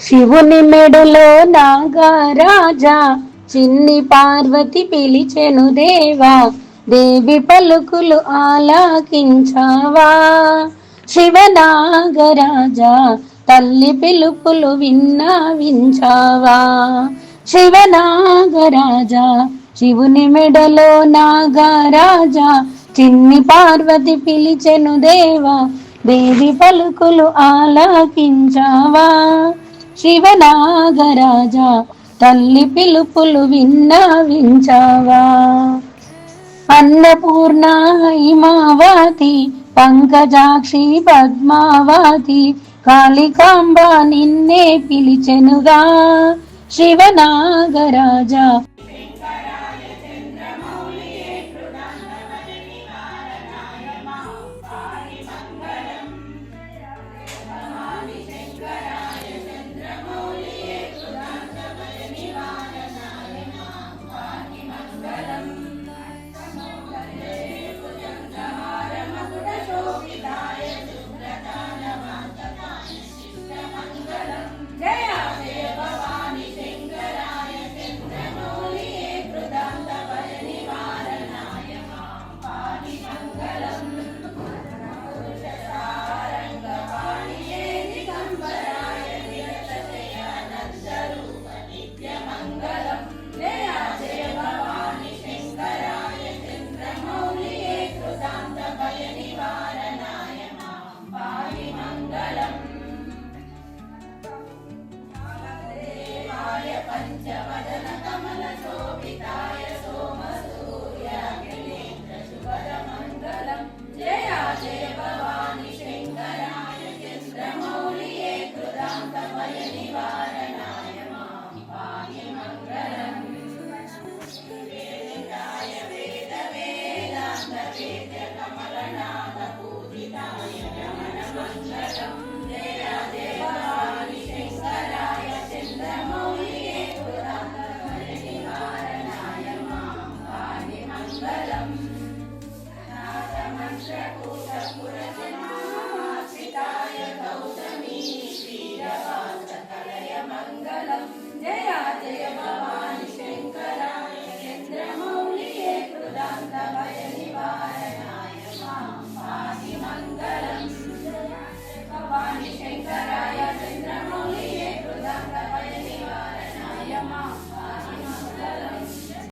శివుని మెడలో నాగరాజా చిన్ని పార్వతి పిలిచెను దేవా దేవి పలుకులు ఆలాకించావా. శివనాగరాజా తల్లి పిలుపులు విన్నావించావా. శివనాగరాజా శివుని మెడలో నాగరాజా చిన్ని పార్వతి పిలిచెను దేవా దేవి పలుకులు ఆలాకించావా. శివనాగరాజా తల్లి పిలుపులు విన్నావించావా అన్నపూర్ణ హిమావతి పంకజాక్షి పద్మావతి కాళికాంబ నిన్నే పిలిచెనుగా. శివనాగరాజా మంగళం